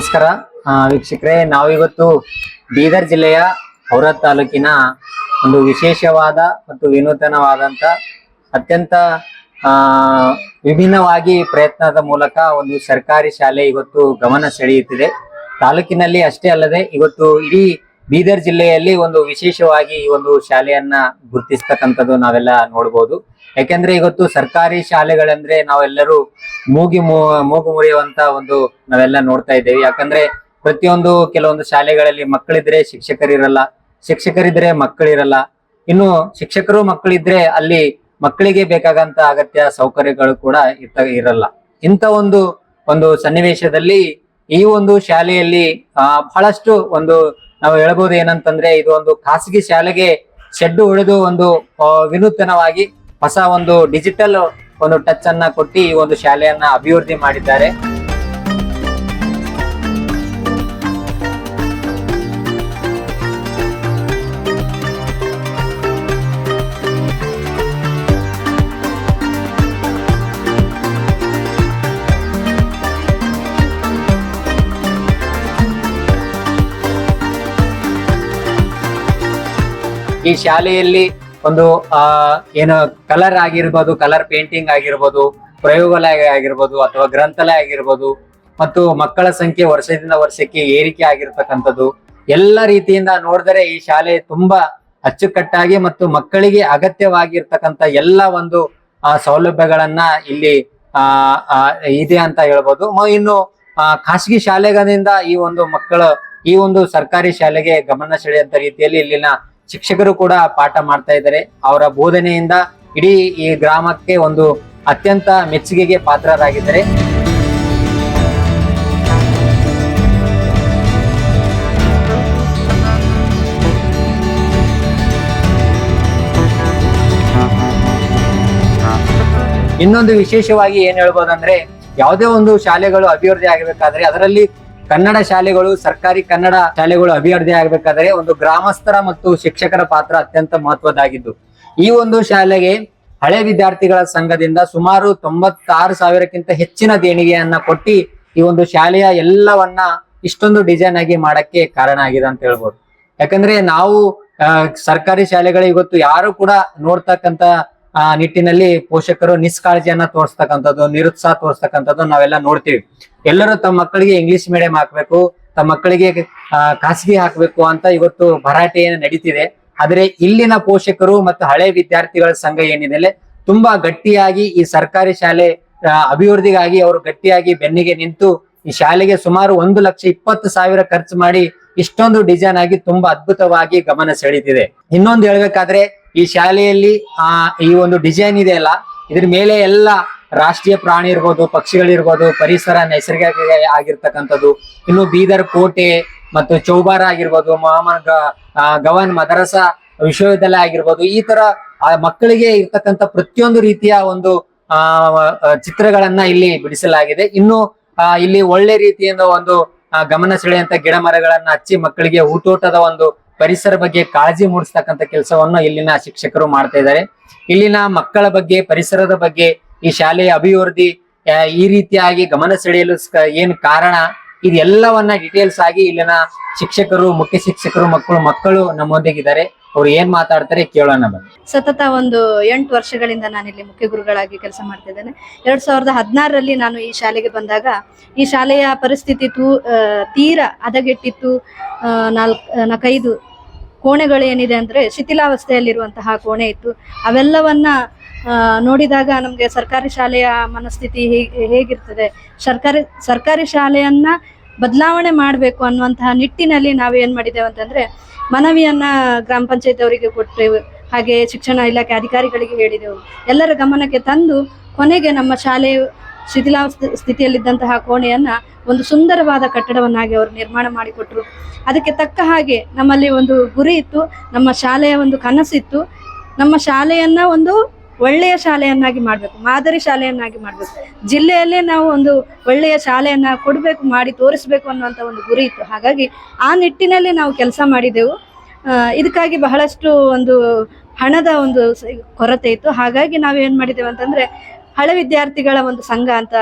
ನಮಸ್ಕಾರ. ವೀಕ್ಷಕರೇ, ನಾವಿವತ್ತು ಬೀದರ್ ಜಿಲ್ಲೆಯ ಔರತ್ ತಾಲೂಕಿನ ಒಂದು ವಿಶೇಷವಾದ ಮತ್ತು ವಿನೂತನವಾದಂಥ ಅತ್ಯಂತ ವಿಭಿನ್ನವಾಗಿ ಪ್ರಯತ್ನದ ಮೂಲಕ ಒಂದು ಸರ್ಕಾರಿ ಶಾಲೆ ಇವತ್ತು ಗಮನ ಸೆಳೆಯುತ್ತಿದೆ. ತಾಲೂಕಿನಲ್ಲಿ ಅಷ್ಟೇ ಅಲ್ಲದೆ ಇವತ್ತು ಇಡೀ ಬೀದರ್ ಜಿಲ್ಲೆಯಲ್ಲಿ ಒಂದು ವಿಶೇಷವಾಗಿ ಈ ಒಂದು ಶಾಲೆಯನ್ನ ಗುರುತಿಸ್ತಕ್ಕಂಥದ್ದು ನಾವೆಲ್ಲ ನೋಡ್ಬೋದು. ಯಾಕೆಂದ್ರೆ ಇವತ್ತು ಸರ್ಕಾರಿ ಶಾಲೆಗಳಂದ್ರೆ ನಾವೆಲ್ಲರೂ ಮೂಗಿ ಮೂಗು ಮುರಿಯುವಂತ ಒಂದು ನಾವೆಲ್ಲ ನೋಡ್ತಾ ಇದ್ದೇವೆ. ಯಾಕಂದ್ರೆ ಪ್ರತಿಯೊಂದು ಕೆಲವೊಂದು ಶಾಲೆಗಳಲ್ಲಿ ಮಕ್ಕಳಿದ್ರೆ ಶಿಕ್ಷಕರಿರಲ್ಲ, ಶಿಕ್ಷಕರಿದ್ರೆ ಮಕ್ಕಳಿರಲ್ಲ. ಇನ್ನು ಶಿಕ್ಷಕರು ಮಕ್ಕಳಿದ್ರೆ ಅಲ್ಲಿ ಮಕ್ಕಳಿಗೆ ಬೇಕಾಗಂತ ಅಗತ್ಯ ಸೌಕರ್ಯಗಳು ಕೂಡ ಇರ್ತ ಇರಲ್ಲ. ಇಂಥ ಒಂದು ಒಂದು ಸನ್ನಿವೇಶದಲ್ಲಿ ಈ ಒಂದು ಶಾಲೆಯಲ್ಲಿ ಬಹಳಷ್ಟು ಒಂದು ನಾವು ಹೇಳ್ಬೋದು ಏನಂತಂದ್ರೆ ಇದು ಒಂದು ಖಾಸಗಿ ಶಾಲೆಗೆ ಶೆಡ್ ಹೊಡೆದು ಒಂದು ವಿನೂತನವಾಗಿ ಹೊಸ ಒಂದು ಡಿಜಿಟಲ್ ಒಂದು ಟಚ್ ಅನ್ನ ಕೊಟ್ಟು ಈ ಒಂದು ಶಾಲೆಯನ್ನ ಅಭಿವೃದ್ಧಿ ಮಾಡಿದ್ದಾರೆ. ಈ ಶಾಲೆಯಲ್ಲಿ ಒಂದು, ಆ, ಏನು ಕಲರ್ ಆಗಿರ್ಬೋದು ಕಲರ್ ಪೇಂಟಿಂಗ್ ಆಗಿರ್ಬೋದು, ಪ್ರಯೋಗಾಲಯ ಆಗಿರ್ಬೋದು ಅಥವಾ ಗ್ರಂಥಾಲಯ ಆಗಿರ್ಬೋದು ಮತ್ತು ಮಕ್ಕಳ ಸಂಖ್ಯೆ ವರ್ಷದಿಂದ ವರ್ಷಕ್ಕೆ ಏರಿಕೆ ಆಗಿರ್ತಕ್ಕಂಥದ್ದು, ಎಲ್ಲ ರೀತಿಯಿಂದ ನೋಡಿದರೆ ಈ ಶಾಲೆ ತುಂಬಾ ಅಚ್ಚುಕಟ್ಟಾಗಿ ಮತ್ತು ಮಕ್ಕಳಿಗೆ ಅಗತ್ಯವಾಗಿರ್ತಕ್ಕಂಥ ಎಲ್ಲ ಒಂದು, ಆ, ಸೌಲಭ್ಯಗಳನ್ನ ಇಲ್ಲಿ, ಆ ಇದೆ ಅಂತ ಹೇಳ್ಬೋದು. ಇನ್ನು ಖಾಸಗಿ ಶಾಲೆಗಳಿಂದ ಈ ಒಂದು ಮಕ್ಕಳ ಈ ಒಂದು ಸರ್ಕಾರಿ ಶಾಲೆಗೆ ಗಮನ ಸೆಳೆಯುವಂತ ರೀತಿಯಲ್ಲಿ ಇಲ್ಲಿನ ಶಿಕ್ಷಕರು ಕೂಡ ಪಾಠ ಮಾಡ್ತಾ ಇದ್ದಾರೆ. ಅವರ ಬೋಧನೆಯಿಂದ ಇಡೀ ಈ ಗ್ರಾಮಕ್ಕೆ ಒಂದು ಅತ್ಯಂತ ಮೆಚ್ಚುಗೆಗೆ ಪಾತ್ರರಾಗಿದ್ದಾರೆ. ಇನ್ನೊಂದು ವಿಶೇಷವಾಗಿ ಏನ್ ಹೇಳ್ಬೋದಂದ್ರೆ, ಯಾವುದೇ ಒಂದು ಶಾಲೆಗಳು ಅಭಿವೃದ್ಧಿ ಆಗಬೇಕಾದ್ರೆ ಅದರಲ್ಲಿ ಕನ್ನಡ ಶಾಲೆಗಳು, ಸರ್ಕಾರಿ ಕನ್ನಡ ಶಾಲೆಗಳು ಅಭಿವೃದ್ಧಿ ಆಗಬೇಕಾದರೆ ಒಂದು ಗ್ರಾಮಸ್ಥರ ಮತ್ತು ಶಿಕ್ಷಕರ ಪಾತ್ರ ಅತ್ಯಂತ ಮಹತ್ವದ್ದಾಗಿದ್ದು, ಈ ಒಂದು ಶಾಲೆಗೆ ಹಳೆ ವಿದ್ಯಾರ್ಥಿಗಳ ಸಂಘದಿಂದ ಸುಮಾರು ತೊಂಬತ್ತಾರು ಸಾವಿರಕ್ಕಿಂತ ಹೆಚ್ಚಿನ ದೇಣಿಗೆಯನ್ನ ಕೊಟ್ಟಿ ಈ ಒಂದು ಶಾಲೆಯ ಎಲ್ಲವನ್ನ ಇಷ್ಟೊಂದು ಡಿಸೈನ್ ಆಗಿ ಮಾಡಕ್ಕೆ ಕಾರಣ ಆಗಿದೆ ಅಂತ ಹೇಳ್ಬೋದು. ಯಾಕಂದ್ರೆ ನಾವು ಸರ್ಕಾರಿ ಶಾಲೆಗಳು ಇವತ್ತು ಯಾರು ಕೂಡ ನೋಡ್ತಕ್ಕಂತ ಆ ನಿಟ್ಟಿನಲ್ಲಿ ಪೋಷಕರು ನಿಷ್ಕಾಳಜಿಯನ್ನ ತೋರಿಸ್ತಕ್ಕಂಥದ್ದು, ನಿರುತ್ಸಾಹ ತೋರಿಸ್ತಕ್ಕಂಥದ್ದು ನಾವೆಲ್ಲ ನೋಡ್ತೀವಿ. ಎಲ್ಲರೂ ತಮ್ಮ ಮಕ್ಕಳಿಗೆ ಇಂಗ್ಲಿಷ್ ಮೀಡಿಯಂ ಹಾಕ್ಬೇಕು, ತಮ್ಮ ಮಕ್ಕಳಿಗೆ ಖಾಸಗಿ ಹಾಕ್ಬೇಕು ಅಂತ ಇವತ್ತು ಭರಾಟೆ ನಡೀತಿದೆ. ಆದರೆ ಇಲ್ಲಿನ ಪೋಷಕರು ಮತ್ತು ಹಳೆ ವಿದ್ಯಾರ್ಥಿಗಳ ಸಂಘ ಏನಿದೆ ತುಂಬಾ ಗಟ್ಟಿಯಾಗಿ ಈ ಸರ್ಕಾರಿ ಶಾಲೆ ಅಭಿವೃದ್ಧಿಗಾಗಿ ಅವರು ಗಟ್ಟಿಯಾಗಿ ಬೆನ್ನಿಗೆ ನಿಂತು ಈ ಶಾಲೆಗೆ ಸುಮಾರು ಒಂದು ಲಕ್ಷ ಇಪ್ಪತ್ತು ಸಾವಿರ ಖರ್ಚು ಮಾಡಿ ಇಷ್ಟೊಂದು ಡಿಸೈನ್ ಆಗಿ ತುಂಬಾ ಅದ್ಭುತವಾಗಿ ಗಮನ ಸೆಳೀತಿದೆ ಇನ್ನೊಂದು ಹೇಳ್ಬೇಕಾದ್ರೆ ಈ ಶಾಲೆಯಲ್ಲಿ, ಆ, ಈ ಒಂದು ಡಿಸೈನ್ ಇದೆ ಅಲ್ಲ, ಇದ್ರ ಮೇಲೆ ಎಲ್ಲ ರಾಷ್ಟ್ರೀಯ ಪ್ರಾಣಿ ಇರ್ಬೋದು ಪಕ್ಷಿಗಳಿರ್ಬೋದು ಪರಿಸರ ನೈಸರ್ಗಿಕ ಆಗಿರ್ತಕ್ಕಂಥದ್ದು. ಇನ್ನು ಬೀದರ್, ಕೋಟೆ ಮತ್ತು ಚೌಬಾರ ಆಗಿರ್ಬೋದು ಮಹಮ್ಮದ್ ಗವನ್ ಮದರಸ ವಿಶ್ವವಿದ್ಯಾಲಯ ಆಗಿರ್ಬೋದು, ಈ ತರ ಮಕ್ಕಳಿಗೆ ಇರ್ತಕ್ಕಂಥ ಪ್ರತಿಯೊಂದು ರೀತಿಯ ಒಂದು, ಆ ಚಿತ್ರಗಳನ್ನ ಇಲ್ಲಿ ಬಿಡಿಸಲಾಗಿದೆ. ಇನ್ನು ಇಲ್ಲಿ ಒಳ್ಳೆ ರೀತಿಯಿಂದ ಒಂದು ಗಮನ ಸೆಳೆಯಂತ ಗಿಡ ಮರಗಳನ್ನ ಹಚ್ಚಿ ಮಕ್ಕಳಿಗೆ ಊಟೋಟದ ಒಂದು ಪರಿಸರ ಬಗ್ಗೆ ಕಾಳಜಿ ಮೂಡಿಸ್ತಕ್ಕಂಥ ಕೆಲಸವನ್ನು ಇಲ್ಲಿನ ಶಿಕ್ಷಕರು ಮಾಡ್ತಾ ಇದ್ದಾರೆ. ಇಲ್ಲಿನ ಮಕ್ಕಳ ಬಗ್ಗೆ, ಪರಿಸರದ ಬಗ್ಗೆ, ಈ ಶಾಲೆಯ ಅಭಿವೃದ್ಧಿ ಈ ರೀತಿಯಾಗಿ ಗಮನ ಸೆಳೆಯಲು ಏನು ಕಾರಣ, ಇದೆಲ್ಲವನ್ನ ಡೀಟೇಲ್ಸ್ ಆಗಿ ಇಲ್ಲಿನ ಶಿಕ್ಷಕರು, ಮುಖ್ಯ ಶಿಕ್ಷಕರು, ಮಕ್ಕಳು ಮಕ್ಕಳು ನಮ್ಮೊಂದಿಗಿದ್ದಾರೆ. ಅವ್ರು ಏನ್ ಮಾತಾಡ್ತಾರೆ ಕೇಳೋಣ ಬನ್ನಿ. ಸತತ ಒಂದು ಎಂಟು ವರ್ಷಗಳಿಂದ ನಾನು ಇಲ್ಲಿ ಮುಖ್ಯ ಗುರುಗಳಾಗಿ ಕೆಲಸ ಮಾಡ್ತಿದ್ದೇನೆ ಎರಡ್ ಸಾವಿರದ ಹದಿನಾರರಲ್ಲಿ ನಾನು ಈ ಶಾಲೆಗೆ ಬಂದಾಗ ಈ ಶಾಲೆಯ ಪರಿಸ್ಥಿತಿ ತೂ ತೀರಾ ಹದಗೆಟ್ಟಿತ್ತು. ನಾಲ್ಕು ನಾಲ್ಕ್, ನಾಲ್ಕೈದು ಕೋಣೆಗಳು ಏನಿದೆ ಅಂದ್ರೆ ಶಿಥಿಲಾವಸ್ಥೆಯಲ್ಲಿರುವಂತಹ ಕೋಣೆ ಇತ್ತು. ಅವೆಲ್ಲವನ್ನ ನೋಡಿದಾಗ ನಮಗೆ ಸರ್ಕಾರಿ ಶಾಲೆಯ ಮನಸ್ಥಿತಿ ಹೇಗೆ ಹೇಗಿರ್ತದೆ? ಸರ್ಕಾರಿ ಸರ್ಕಾರಿ ಶಾಲೆಯನ್ನ ಬದಲಾವಣೆ ಮಾಡಬೇಕು ಅನ್ನುವಂತಹ ನಿಟ್ಟಿನಲ್ಲಿ ನಾವು ಏನು ಮಾಡಿದ್ದೇವೆ ಅಂತಂದ್ರೆ, ಮನವಿಯನ್ನ ಗ್ರಾಮ ಪಂಚಾಯತ್ ಅವರಿಗೆ ಕೊಟ್ಟೆವು ಹಾಗೆ ಶಿಕ್ಷಣ ಇಲಾಖೆ ಅಧಿಕಾರಿಗಳಿಗೆ ಹೇಳಿದೆವು. ಎಲ್ಲರ ಗಮನಕ್ಕೆ ತಂದು, ಕೊನೆಗೆ ನಮ್ಮ ಶಾಲೆಯು ಶಿಥಿಲಾವಸ್ಥೆ ಸ್ಥಿತಿಯಲ್ಲಿದ್ದಂತಹ ಕೋಣೆಯನ್ನ ಒಂದು ಸುಂದರವಾದ ಕಟ್ಟಡವನ್ನಾಗಿ ಅವರು ನಿರ್ಮಾಣ ಮಾಡಿಕೊಟ್ರು. ಅದಕ್ಕೆ ತಕ್ಕ ಹಾಗೆ ನಮ್ಮಲ್ಲಿ ಒಂದು ಗುರಿ ಇತ್ತು, ನಮ್ಮ ಶಾಲೆಯ ಒಂದು ಕನಸಿತ್ತು. ನಮ್ಮ ಶಾಲೆಯನ್ನ ಒಂದು ಒಳ್ಳೆಯ ಶಾಲೆಯನ್ನಾಗಿ ಮಾಡಬೇಕು, ಮಾದರಿ ಶಾಲೆಯನ್ನಾಗಿ ಮಾಡಬೇಕು. ಜಿಲ್ಲೆಯಲ್ಲೇ ನಾವು ಒಂದು ಒಳ್ಳೆಯ ಶಾಲೆಯನ್ನ ಕೊಡಬೇಕು, ಮಾಡಿ ತೋರಿಸ್ಬೇಕು ಅನ್ನುವಂಥ ಒಂದು ಗುರಿ ಇತ್ತು. ಹಾಗಾಗಿ ಆ ನಿಟ್ಟಿನಲ್ಲಿ ನಾವು ಕೆಲಸ ಮಾಡಿದೆವು. ಇದಕ್ಕಾಗಿ ಬಹಳಷ್ಟು ಒಂದು ಹಣದ ಒಂದು ಕೊರತೆ ಇತ್ತು. ಹಾಗಾಗಿ ನಾವು ಏನು ಮಾಡಿದ್ದೇವೆ ಅಂತಂದ್ರೆ ಹಳೆ ವಿದ್ಯಾರ್ಥಿಗಳ ಒಂದು ಸಂಘ ಅಂತ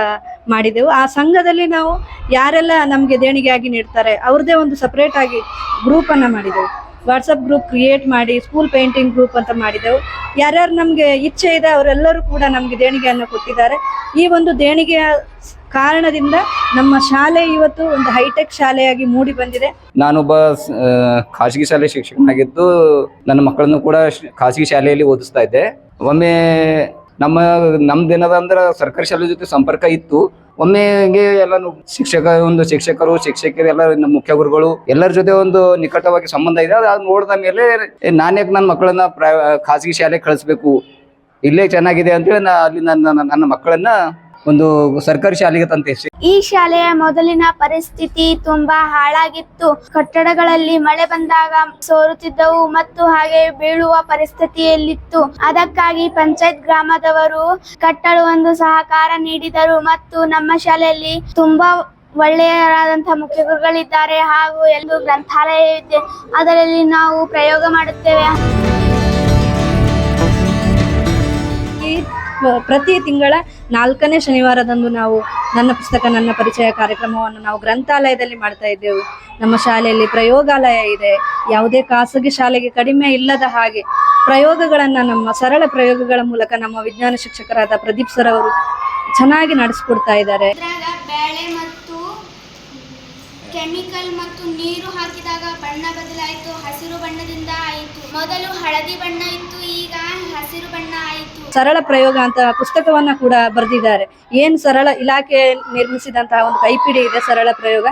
ಮಾಡಿದೆವು. ಆ ಸಂಘದಲ್ಲಿ ನಾವು ಯಾರೆಲ್ಲ ನಮಗೆ ದೇಣಿಗೆಯಾಗಿ ನೀಡ್ತಾರೆ, ಅವ್ರದ್ದೇ ಒಂದು ಸಪ್ರೇಟ್ ಆಗಿ ಗ್ರೂಪನ್ನು ಮಾಡಿದೆವು. ವಾಟ್ಸಪ್ ಗ್ರೂಪ್ ಕ್ರಿಯೇಟ್ ಮಾಡಿ ಸ್ಕೂಲ್ ಪೇಂಟಿಂಗ್ ಗ್ರೂಪ್ ಅಂತ ಮಾಡಿದೆವು. ಯಾರ್ಯಾರು ನಮಗೆ ಇಚ್ಛೆ ಇದೆ ಅವರೆಲ್ಲರೂ ಕೂಡ ನಮಗೆ ದೇಣಿಗೆಯನ್ನು ಕೊಟ್ಟಿದ್ದಾರೆ. ಈ ಒಂದು ದೇಣಿಗೆಯ ಕಾರಣದಿಂದ ನಮ್ಮ ಶಾಲೆ ಇವತ್ತು ಒಂದು ಹೈಟೆಕ್ ಶಾಲೆಯಾಗಿ ಮೂಡಿ ಬಂದಿದೆ. ನಾನೊಬ್ಬ ಖಾಸಗಿ ಶಾಲೆ ಶಿಕ್ಷಕನಾಗಿದ್ದು ನನ್ನ ಮಕ್ಕಳನ್ನು ಕೂಡ ಖಾಸಗಿ ಶಾಲೆಯಲ್ಲಿ ಓದಿಸ್ತಾ ಇದ್ದೆ. ಒಮ್ಮೆ ನಮ್ಮ ನಮ್ದೇನದ ಅಂದ್ರೆ ಸರ್ಕಾರಿ ಶಾಲೆ ಜೊತೆ ಸಂಪರ್ಕ ಇತ್ತು. ಒಮ್ಮೆಗೆ ಎಲ್ಲ ಶಿಕ್ಷಕ, ಒಂದು ಶಿಕ್ಷಕರು ಶಿಕ್ಷಕರು ಎಲ್ಲ ನಮ್ಮ ಮುಖ್ಯ ಗುರುಗಳು ಎಲ್ಲರ ಜೊತೆ ಒಂದು ನಿಕಟವಾಗಿ ಸಂಬಂಧ ಇದೆ. ಅದು ನೋಡಿದ ಮೇಲೆ ನಾನೇಕ್ ನನ್ನ ಮಕ್ಕಳನ್ನ ಖಾಸಗಿ ಶಾಲೆಗೆ ಕಳಿಸ್ಬೇಕು? ಇಲ್ಲೇ ಚೆನ್ನಾಗಿದೆ ಅಂತೇಳಿ ನಾ ಅಲ್ಲಿ ನನ್ನ- ನನ್ನ ಮಕ್ಕಳನ್ನ ಒಂದು ಸರ್ಕಾರಿ ಶಾಲೆಗೆ ತಂತೆ ಈ ಶಾಲೆಯ ಮೊದಲಿನ ಪರಿಸ್ಥಿತಿ ತುಂಬಾ ಹಾಳಾಗಿತ್ತು. ಕಟ್ಟಡಗಳಲ್ಲಿ ಮಳೆ ಬಂದಾಗ ಸೋರುತ್ತಿದ್ದವು ಮತ್ತು ಹಾಗೆ ಬೀಳುವ ಪರಿಸ್ಥಿತಿಯಲ್ಲಿತ್ತು. ಅದಕ್ಕಾಗಿ ಪಂಚಾಯತ್ ಗ್ರಾಮದವರು ಕಟ್ಟಲು ಒಂದು ಸಹಕಾರ ನೀಡಿದರು ಮತ್ತು ನಮ್ಮ ಶಾಲೆಯಲ್ಲಿ ತುಂಬಾ ಒಳ್ಳೆಯರಾದಂತಹ ಮುಖ್ಯ ಗುರುಗಳಿದ್ದಾರೆ ಹಾಗೂ ಗ್ರಂಥಾಲಯ ಇದೆ. ಅದರಲ್ಲಿ ನಾವು ಪ್ರಯೋಗ ಮಾಡುತ್ತೇವೆ. ಪ್ರತಿ ತಿಂಗಳ ನಾಲ್ಕನೇ ಶನಿವಾರದಂದು ನಾವು ನನ್ನ ಪುಸ್ತಕ, ನನ್ನ ಪರಿಚಯ ಕಾರ್ಯಕ್ರಮವನ್ನು ನಾವು ಗ್ರಂಥಾಲಯದಲ್ಲಿ ಮಾಡ್ತಾ ಇದ್ದೆವು. ನಮ್ಮ ಶಾಲೆಯಲ್ಲಿ ಪ್ರಯೋಗಾಲಯ ಇದೆ. ಯಾವುದೇ ಖಾಸಗಿ ಶಾಲೆಗೆ ಕಡಿಮೆ ಇಲ್ಲದ ಹಾಗೆ ಪ್ರಯೋಗಗಳನ್ನು ನಮ್ಮ ಸರಳ ಪ್ರಯೋಗಗಳ ಮೂಲಕ ನಮ್ಮ ವಿಜ್ಞಾನ ಶಿಕ್ಷಕರಾದ ಪ್ರದೀಪ್ ಸರ್ ಅವರು ಚೆನ್ನಾಗಿ ನಡೆಸ್ಕೊಡ್ತಾ ಇದ್ದಾರೆ. ಕೆಮಿಕಲ್ ಮತ್ತು ನೀರು ಹಾಕಿದಾಗ ಬಣ್ಣ ಬದಲಾಯಿತು, ಹಸಿರು ಬಣ್ಣದಿಂದ ಆಯಿತು. ಮೊದಲು ಹಳದಿ ಬಣ್ಣ ಇತ್ತು, ಈಗ ಸರಳ ಪ್ರಯೋಗ ಅಂತ ಪುಸ್ತಕವನ್ನ ಕೂಡ ಬರೆದಿದ್ದಾರೆ. ಏನು ಸರಳ ಇಲಾಖೆ ನಿರ್ಮಿಸಿದಂತಹ ಒಂದು ಕೈಪಿಡಿ ಇದೆ ಸರಳ ಪ್ರಯೋಗ?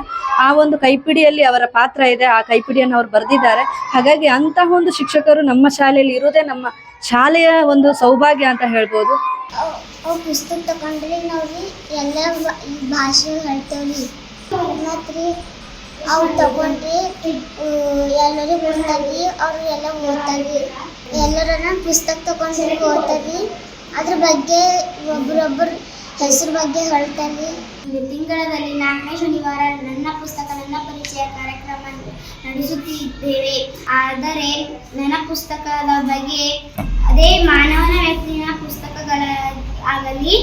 ಆ ಒಂದು ಕೈಪಿಡಿಯಲ್ಲಿ ಅವರ ಪಾತ್ರ ಇದೆ, ಆ ಕೈಪಿಡಿಯನ್ನು ಅವರು ಬರೆದಿದ್ದಾರೆ. ಹಾಗಾಗಿ ಅಂತಹ ಒಂದು ಶಿಕ್ಷಕರು ನಮ್ಮ ಶಾಲೆಯಲ್ಲಿ ಇರೋದೇ ನಮ್ಮ ಶಾಲೆಯ ಒಂದು ಸೌಭಾಗ್ಯ ಅಂತ ಹೇಳ್ಬೋದು. ಪುಸ್ತಕ ತಗೊಂಡ್ರಿ ನಾವು ಎಲ್ಲ ಭಾಷೆ ರೀ ಅವು ತಗೊಂಡ್ರಿ ಎಲ್ಲರೂ ಬರ್ತಾರ್ರಿ ಅವ್ರು ಎಲ್ಲ ಓದ್ತಾರೆ. ಎಲ್ಲರನ್ನ ಪುಸ್ತಕ ತಗೊಂಡ್ರಿ ಓದ್ತಾರ್ರಿ ಅದ್ರ ಬಗ್ಗೆ ಒಬ್ಬರೊಬ್ಬರು ಹೆಸರು ಬಗ್ಗೆ ಹೇಳ್ತಾರ್ರಿ ತಿಂಗಳಲ್ಲಿ ನಾಲ್ಕನೇ ಶನಿವಾರ ನನ್ನ ಪುಸ್ತಕ, ನನ್ನ ಪರಿಚಯ ಕಾರ್ಯಕ್ರಮ ನಡೆಸುತ್ತಿದ್ದೇವೆ. ಆದರೆ ನನ್ನ ಪುಸ್ತಕದ ಬಗ್ಗೆ ಅದೇ ಮಾನವನ ವ್ಯಕ್ತಿಯ ಪುಸ್ತಕಗಳ ಆಗಲಿ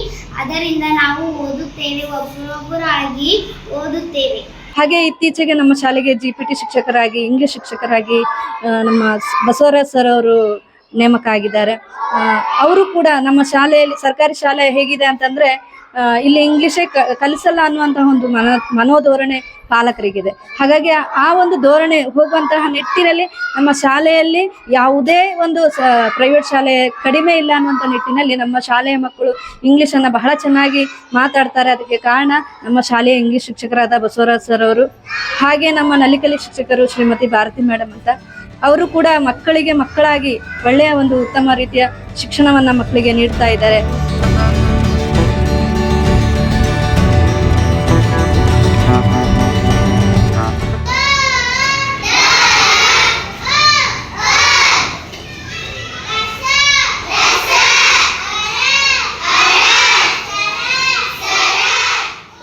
ಅದರಿಂದ ನಾವು ಓದುತ್ತೇವೆ ಒಬ್ಬರೊಬ್ಬರಾಗಿ ಓದುತ್ತೇವೆ. ಹಾಗೆ ಇತ್ತೀಚೆಗೆ ನಮ್ಮ ಶಾಲೆಗೆ ಜಿ ಪಿ ಟಿ ಶಿಕ್ಷಕರಾಗಿ ಇಂಗ್ಲಿಷ್ ಶಿಕ್ಷಕರಾಗಿ ನಮ್ಮ ಬಸವರಾಜ್ ಸರ್ ಅವರು ನೇಮಕ ಆಗಿದ್ದಾರೆ ಅವರು ಕೂಡ ನಮ್ಮ ಶಾಲೆಯಲ್ಲಿ ಸರ್ಕಾರಿ ಶಾಲೆ ಹೇಗಿದೆ ಅಂತಂದ್ರೆ ಇಲ್ಲಿ ಇಂಗ್ಲಿಷೇ ಕಲಿಸಲ್ಲ ಅನ್ನುವಂತಹ ಒಂದು ಮನ, ಮನೋಧೋರಣೆ ಪಾಲಕರಿಗಿದೆ. ಹಾಗಾಗಿ ಆ ಒಂದು ಧೋರಣೆ ಹೋಗುವಂತಹ ನಿಟ್ಟಿನಲ್ಲಿ ನಮ್ಮ ಶಾಲೆಯಲ್ಲಿ ಯಾವುದೇ ಒಂದು ಪ್ರೈವೇಟ್ ಶಾಲೆ ಕಡಿಮೆ ಇಲ್ಲ ಅನ್ನುವಂಥ ನಿಟ್ಟಿನಲ್ಲಿ ನಮ್ಮ ಶಾಲೆಯ ಮಕ್ಕಳು ಇಂಗ್ಲಿಷನ್ನು ಬಹಳ ಚೆನ್ನಾಗಿ ಮಾತಾಡ್ತಾರೆ. ಅದಕ್ಕೆ ಕಾರಣ ನಮ್ಮ ಶಾಲೆಯ ಇಂಗ್ಲಿಷ್ ಶಿಕ್ಷಕರಾದ ಬಸವರಾಜ್ ಸರ್ ಅವರು, ಹಾಗೆ ನಮ್ಮ ನಲಿಕಲಿ ಶಿಕ್ಷಕರು ಶ್ರೀಮತಿ ಭಾರತಿ ಮೇಡಮ್ ಅಂತ ಅವರು ಕೂಡ ಮಕ್ಕಳಿಗೆ ಮಕ್ಕಳಾಗಿ ಒಳ್ಳೆಯ ಒಂದು ಉತ್ತಮ ರೀತಿಯ ಶಿಕ್ಷಣವನ್ನ ಮಕ್ಕಳಿಗೆ ನೀಡ್ತಾ ಇದ್ದಾರೆ.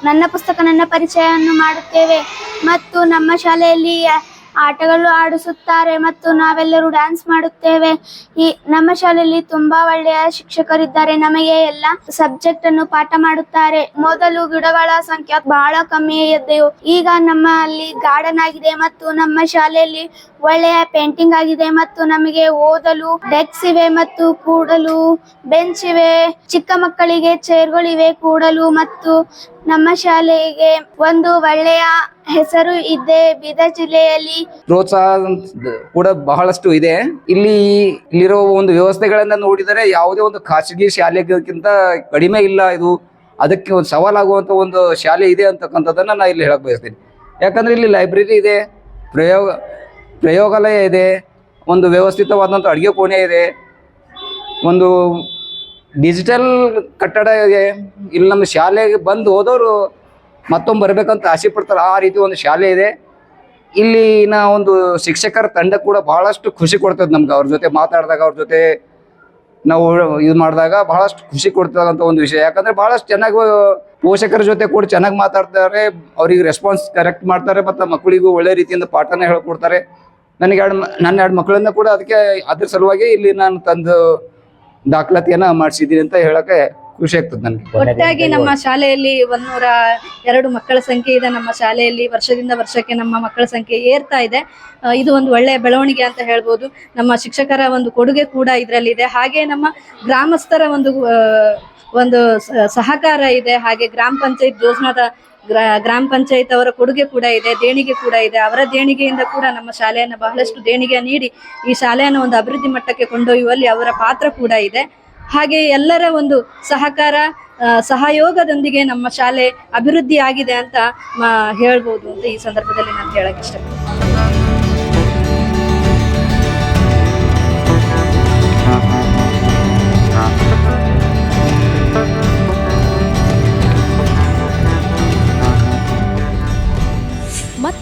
ನನ್ನ ಪುಸ್ತಕ ನನ್ನ ಪರಿಚಯವನ್ನು ಮಾಡುತ್ತೇವೆ ಮತ್ತು ನಮ್ಮ ಶಾಲೆಯಲ್ಲಿ ಆಟಗಳು ಆಡಿಸುತ್ತಾರೆ ಮತ್ತು ನಾವೆಲ್ಲರೂ ಡ್ಯಾನ್ಸ್ ಮಾಡುತ್ತೇವೆ. ಈ ನಮ್ಮ ಶಾಲೆಯಲ್ಲಿ ತುಂಬಾ ಒಳ್ಳೆಯ ಶಿಕ್ಷಕರಿದ್ದಾರೆ. ನಮಗೆ ಎಲ್ಲ ಸಬ್ಜೆಕ್ಟ್ ಅನ್ನು ಪಾಠ ಮಾಡುತ್ತಾರೆ. ಮೊದಲು ಗಿಡಗಳ ಸಂಖ್ಯೆ ಬಹಳ ಕಮ್ಮಿ ಇದ್ದೆವು ಈಗ ನಮ್ಮಲ್ಲಿ ಗಾರ್ಡನ್ ಆಗಿದೆ ಮತ್ತು ನಮ್ಮ ಶಾಲೆಯಲ್ಲಿ ಒಳ್ಳೆಯ ಪೇಂಟಿಂಗ್ ಆಗಿದೆ ಮತ್ತು ನಮಗೆ ಓದಲು ಡೆಸ್ಕ್ ಇವೆ ಮತ್ತು ಕೂಡಲು ಬೆಂಚ್ ಇವೆ. ಚಿಕ್ಕ ಮಕ್ಕಳಿಗೆ ಚೇರ್ಗಳಿವೆ ಕೂಡಲು ಮತ್ತು ನಮ್ಮ ಶಾಲೆಗೆ ಒಂದು ಒಳ್ಳೆಯ ಹೆಸರು ಇದೆ ಬೀದರ್ ಜಿಲ್ಲೆಯಲ್ಲಿ. ಪ್ರೋತ್ಸಾಹ ಕೂಡ ಬಹಳಷ್ಟು ಇದೆ. ಇಲ್ಲಿ ಇಲ್ಲಿರುವ ಒಂದು ವ್ಯವಸ್ಥೆಗಳನ್ನ ನೋಡಿದರೆ ಯಾವುದೇ ಒಂದು ಖಾಸಗಿ ಶಾಲೆಗಿಂತ ಕಡಿಮೆ ಇಲ್ಲ. ಇದು ಅದಕ್ಕೆ ಒಂದು ಸವಾಲಾಗುವಂತ ಒಂದು ಶಾಲೆ ಇದೆ ಅಂತಕ್ಕಂಥದ್ದನ್ನ ನಾ ಇಲ್ಲಿ ಹೇಳಕ್ ಬಯಸ್ತೀನಿ. ಯಾಕಂದ್ರೆ ಇಲ್ಲಿ ಲೈಬ್ರರಿ ಇದೆ. ಪ್ರಯೋಗ ಪ್ರಯೋಗಾಲಯ ಇದೆ, ಒಂದು ವ್ಯವಸ್ಥಿತವಾದಂಥ ಅಡುಗೆ ಕೋಣೆ ಇದೆ, ಒಂದು ಡಿಜಿಟಲ್ ಕಟ್ಟಡ ಇದೆ. ಇಲ್ಲಿ ನಮ್ಮ ಶಾಲೆಗೆ ಬಂದು ಹೋದವರು ಮತ್ತೊಮ್ಮೆ ಬರಬೇಕಂತ ಆಸೆ ಪಡ್ತಾರೆ. ಆ ರೀತಿ ಒಂದು ಶಾಲೆ ಇದೆ. ಇಲ್ಲಿನ ಒಂದು ಶಿಕ್ಷಕರ ತಂಡ ಕೂಡ ಬಹಳಷ್ಟು ಖುಷಿ ಕೊಡ್ತದೆ ನಮ್ಗೆ ಅವ್ರ ಜೊತೆ ಮಾತಾಡಿದಾಗ, ಅವ್ರ ಜೊತೆ ನಾವು ಇದು ಮಾಡಿದಾಗ ಬಹಳಷ್ಟು ಖುಷಿ ಕೊಡ್ತಕ್ಕಂಥ ಒಂದು ವಿಷಯ. ಯಾಕಂದ್ರೆ ಬಹಳಷ್ಟು ಚೆನ್ನಾಗಿ ಪೋಷಕರ ಜೊತೆ ಕೂಡ ಚೆನ್ನಾಗಿ ಮಾತಾಡ್ತಾರೆ. ಅವ್ರಿಗೆ ರೆಸ್ಪಾನ್ಸ್ ಕರೆಕ್ಟ್ ಮಾಡ್ತಾರೆ, ಮತ್ತು ಮಕ್ಕಳಿಗೂ ಒಳ್ಳೆ ರೀತಿಯಿಂದ ಪಾಠನ ಹೇಳ್ಕೊಡ್ತಾರೆ. ನನಗೆ ಎರಡು ನನ್ನ ಎರಡು ಮಕ್ಕಳನ್ನ ಕೂಡ ಅದಕ್ಕೆ ಅದ್ರ ಸಲುವಾಗಿ ಇಲ್ಲಿ ನಾನು ತಂದು ದಾಖಲಾತಿಯನ್ನ ಮಾಡಿಸಿದ್ದೀನಿ ಅಂತ ಹೇಳಕ್ಕೆ ಖುಷಿ ಆಗ್ತದೆ ನನಗೆ. ಒಟ್ಟಾಗಿ ನಮ್ಮ ಶಾಲೆಯಲ್ಲಿ ಒಂದೂರ ಎರಡು ಮಕ್ಕಳ ಸಂಖ್ಯೆ ಇದೆ. ನಮ್ಮ ಶಾಲೆಯಲ್ಲಿ ವರ್ಷದಿಂದ ವರ್ಷಕ್ಕೆ ನಮ್ಮ ಮಕ್ಕಳ ಸಂಖ್ಯೆ ಏರ್ತಾ ಇದೆ. ಇದು ಒಂದು ಒಳ್ಳೆಯ ಬೆಳವಣಿಗೆ ಅಂತ ಹೇಳ್ಬೋದು. ನಮ್ಮ ಶಿಕ್ಷಕರ ಒಂದು ಕೊಡುಗೆ ಕೂಡ ಇದರಲ್ಲಿದೆ. ಹಾಗೆ ನಮ್ಮ ಗ್ರಾಮಸ್ಥರ ಒಂದು ಒಂದು ಸಹಕಾರ ಇದೆ. ಹಾಗೆ ಗ್ರಾಮ ಪಂಚಾಯತ್ ಯೋಜನಾದ ಗ್ರಾಮ ಪಂಚಾಯತ್ ಅವರ ಕೊಡುಗೆ ಕೂಡ ಇದೆ, ದೇಣಿಗೆ ಕೂಡ ಇದೆ. ಅವರ ದೇಣಿಗೆಯಿಂದ ಕೂಡ ನಮ್ಮ ಶಾಲೆಯನ್ನು ಬಹಳಷ್ಟು ದೇಣಿಗೆ ನೀಡಿ ಈ ಶಾಲೆಯನ್ನು ಒಂದು ಅಭಿವೃದ್ಧಿ ಮಟ್ಟಕ್ಕೆ ಕೊಂಡೊಯ್ಯುವಲ್ಲಿ ಅವರ ಪಾತ್ರ ಕೂಡ ಇದೆ. ಹಾಗೆ ಎಲ್ಲರ ಒಂದು ಸಹಕಾರ ಸಹಯೋಗದೊಂದಿಗೆ ನಮ್ಮ ಶಾಲೆ ಅಭಿವೃದ್ಧಿ ಆಗಿದೆ ಅಂತ ಹೇಳ್ಬೋದು ಅಂತ ಈ ಸಂದರ್ಭದಲ್ಲಿ ನಾನು ಹೇಳಕ್ ಇಷ್ಟಪಡ್ತೀನಿ.